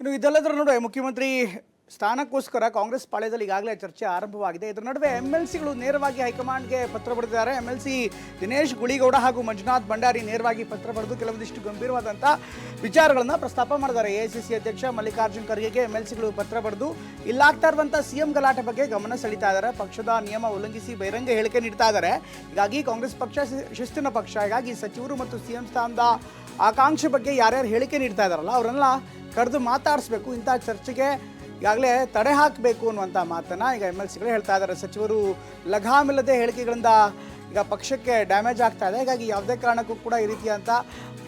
ಇನ್ನು ಇದೆಲ್ಲದರ ನಡುವೆ ಮುಖ್ಯಮಂತ್ರಿ ಸ್ಥಾನಕ್ಕೋಸ್ಕರ ಕಾಂಗ್ರೆಸ್ ಪಾಳ್ಯದಲ್ಲಿ ಈಗಾಗಲೇ ಚರ್ಚೆ ಆರಂಭವಾಗಿದೆ. ಇದರ ನಡುವೆ ಎಂ ಎಲ್ ಸಿಗಳು ನೇರವಾಗಿ ಹೈಕಮಾಂಡ್ಗೆ ಪತ್ರ ಬರೆದಿದ್ದಾರೆ. M L C Dinesh Guligowda ಹಾಗೂ ಮಂಜುನಾಥ್ ಭಂಡಾರಿ ನೇರವಾಗಿ ಪತ್ರ ಬರೆದು ಕೆಲವೊಂದಿಷ್ಟು ಗಂಭೀರವಾದಂಥ ವಿಚಾರಗಳನ್ನು ಪ್ರಸ್ತಾಪ ಮಾಡಿದ್ದಾರೆ. ಎಐಸಿಸಿ ಅಧ್ಯಕ್ಷ ಮಲ್ಲಿಕಾರ್ಜುನ್ ಖರ್ಗೆಗೆ ಎಂ ಎಲ್ ಸಿಗಳು ಪತ್ರ ಬರೆದು ಇಲ್ಲಾಗ್ತಾ ಇರುವಂಥ ಸಿಎಂ ಗಲಾಟೆ ಬಗ್ಗೆ ಗಮನ ಸೆಳೀತಾ ಇದ್ದಾರೆ. ಪಕ್ಷದ ನಿಯಮ ಉಲ್ಲಂಘಿಸಿ ಬಹಿರಂಗ ಹೇಳಿಕೆ ನೀಡ್ತಾ ಇದ್ದಾರೆ. ಹೀಗಾಗಿ ಕಾಂಗ್ರೆಸ್ ಪಕ್ಷ ಶಿಸ್ತಿನ ಪಕ್ಷ. ಹೀಗಾಗಿ ಸಚಿವರು ಮತ್ತು ಸಿಎಂ ಸ್ಥಾನದ ಆಕಾಂಕ್ಷೆ ಬಗ್ಗೆ ಯಾರ್ಯಾರು ಹೇಳಿಕೆ ನೀಡ್ತಾ ಇದ್ದಾರಲ್ಲ, ಅವರೆಲ್ಲ ಕರೆದು ಮಾತಾಡಿಸ್ಬೇಕು, ಇಂಥ ಚರ್ಚೆಗೆ ಈಗಾಗಲೇ ತಡೆ ಹಾಕಬೇಕು ಅನ್ನುವಂಥ ಮಾತನ್ನು ಈಗ ಎಂ ಎಲ್ ಸಿಗಳೇ ಹೇಳ್ತಾ ಇದ್ದಾರೆ. ಸಚಿವರು ಲಘಾಮಿಲ್ಲದೆ ಹೇಳಿಕೆಗಳಿಂದ ಈಗ ಪಕ್ಷಕ್ಕೆ ಡ್ಯಾಮೇಜ್ ಆಗ್ತಾ ಇದೆ. ಹೀಗಾಗಿ ಯಾವುದೇ ಕಾರಣಕ್ಕೂ ಕೂಡ ಈ ರೀತಿಯಂಥ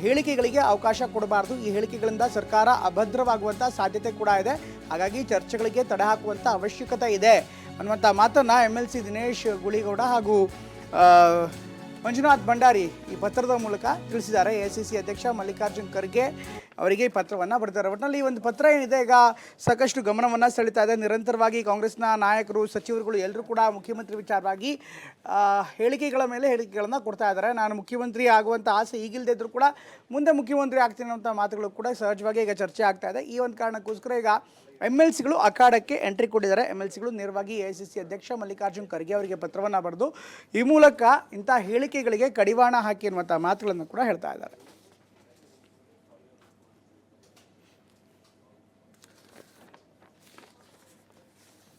ಹೇಳಿಕೆಗಳಿಗೆ ಅವಕಾಶ ಕೊಡಬಾರ್ದು. ಈ ಹೇಳಿಕೆಗಳಿಂದ ಸರ್ಕಾರ ಅಭದ್ರವಾಗುವಂಥ ಸಾಧ್ಯತೆ ಕೂಡ ಇದೆ. ಹಾಗಾಗಿ ಚರ್ಚೆಗಳಿಗೆ ತಡೆ ಹಾಕುವಂಥ ಅವಶ್ಯಕತೆ ಇದೆ ಅನ್ನುವಂಥ ಮಾತನ್ನು M L C Dinesh Guligowda ಹಾಗೂ ಮಂಜುನಾಥ್ ಭಂಡಾರಿ ಈ ಪತ್ರದ ಮೂಲಕ ತಿಳಿಸಿದ್ದಾರೆ. ಎ ಸಿ ಸಿ ಅಧ್ಯಕ್ಷ ಮಲ್ಲಿಕಾರ್ಜುನ್ ಖರ್ಗೆ ಅವರಿಗೆ ಈ ಪತ್ರವನ್ನು ಬರೆದಿದ್ದಾರೆ. ಒಟ್ಟಿನಲ್ಲಿ ಈ ಒಂದು ಪತ್ರ ಏನಿದೆ, ಈಗ ಸಾಕಷ್ಟು ಗಮನವನ್ನು ಸೆಳೀತಾ ಇದೆ. ನಿರಂತರವಾಗಿ ಕಾಂಗ್ರೆಸ್ನ ನಾಯಕರು, ಸಚಿವರುಗಳು ಎಲ್ಲರೂ ಕೂಡ ಮುಖ್ಯಮಂತ್ರಿ ವಿಚಾರವಾಗಿ ಹೇಳಿಕೆಗಳ ಮೇಲೆ ಹೇಳಿಕೆಗಳನ್ನು ಕೊಡ್ತಾ ಇದ್ದಾರೆ. ನಾನು ಮುಖ್ಯಮಂತ್ರಿ ಆಗುವಂಥ ಆಸೆ ಈಗಿಲ್ಲದೆ ಇದ್ದರೂ ಕೂಡ ಮುಂದೆ ಮುಖ್ಯಮಂತ್ರಿ ಆಗ್ತೀನಿ ಅಂತ ಮಾತುಗಳು ಕೂಡ ಸಹಜವಾಗಿ ಈಗ ಚರ್ಚೆ ಆಗ್ತಾ ಇದೆ. ಈ ಒಂದು ಕಾರಣಕ್ಕೋಸ್ಕರ ಈಗ ಎಂ ಎಲ್ ಸಿಗಳು ಅಖಾಡಕ್ಕೆ ಎಂಟ್ರಿ ಕೊಟ್ಟಿದ್ದಾರೆ. ಎಂ ಎಲ್ ಸಿಗಳು ನೇರವಾಗಿ ಎ ಸಿ ಸಿ ಅಧ್ಯಕ್ಷ ಮಲ್ಲಿಕಾರ್ಜುನ್ ಖರ್ಗೆ ಅವರಿಗೆ ಪತ್ರವನ್ನು ಬರೆದು, ಈ ಮೂಲಕ ಇಂಥ ಹೇಳಿಕೆಗಳಿಗೆ ಕಡಿವಾಣ ಹಾಕಿ ಅನ್ನುವಂಥ ಮಾತುಗಳನ್ನು ಕೂಡ ಹೇಳ್ತಾ ಇದ್ದಾರೆ.